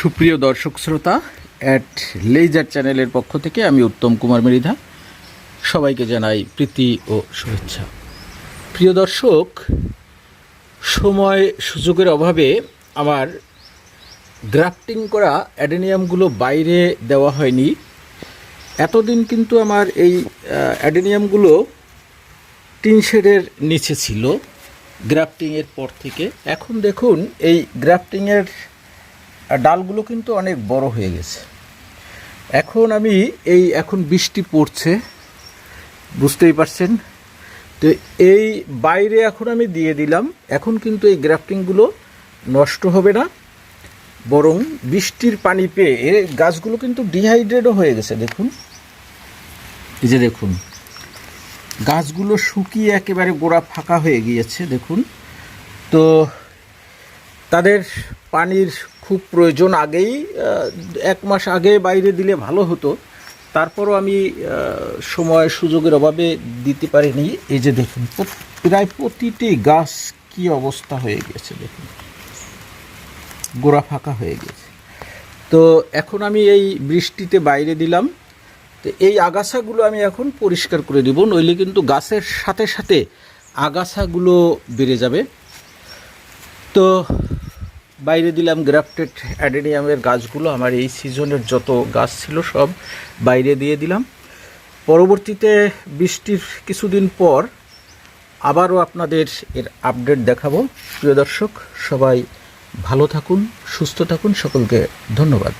সুপ্রিয় দর্শক শ্রোতা অ্যাট লেজার চ্যানেলের পক্ষ থেকে আমি উত্তম কুমার মৃধা সবাইকে জানাই প্রীতি ও শুভেচ্ছা। প্রিয় দর্শক, সময় সুযোগের অভাবে আমার গ্রাফটিং করা অ্যাডেনিয়ামগুলো বাইরে দেওয়া হয়নি। এতদিন কিন্তু আমার এই অ্যাডেনিয়ামগুলো টিন শেডের নিচে ছিল গ্রাফটিংয়ের পর থেকে। এখন দেখুন, এই গ্রাফটিংয়ের ডালগুলো কিন্তু অনেক বড় হয়ে গেছে। এখন আমি এই এখন বৃষ্টি পড়ছে, বুঝতেই পারছেন? তো এই বাইরে এখন আমি দিয়ে দিলাম। এখন কিন্তু এই গ্রাফটিংগুলো নষ্ট হবে না, বরং বৃষ্টির পানি পেয়ে এ গাছগুলো কিন্তু ডিহাইড্রেটও হয়ে গেছে, দেখুন। এই যে দেখুন, গাছগুলো শুকিয়ে একেবারে গোড়া ফাঁকা হয়ে গিয়েছে, দেখুন। তো তাদের পানির খুব প্রয়োজন আগেই এক মাস আগে বাইরে দিলে ভালো হতো। তারপরও আমি সময় সুযোগের অভাবে দিতে পারিনি। এই যে দেখুন প্রায় প্রতিটি গাছ কি অবস্থা হয়ে গেছে দেখুন। গোড়া ফাঁকা হয়ে গেছে। তো এখন আমি এই বৃষ্টিতে বাইরে দিলাম। তো এই আগাছাগুলো আমি এখন পরিষ্কার করে দিব, নইলে কিন্তু গাছের সাথে সাথে আগাছাগুলো বেড়ে যাবে। তো বাইরে দিলাম গ্রাফটেড অ্যাডেনিয়ামের গাছগুলো, আমার এই সিজনের যত গাছ ছিল সব বাইরে দিয়ে দিলাম। পরবর্তীতে বৃষ্টির কিছুদিন পর আবারও আপনাদের এর আপডেট দেখাবো। প্রিয় দর্শক, সবাই ভালো থাকুন, সুস্থ থাকুন, সকলকে ধন্যবাদ।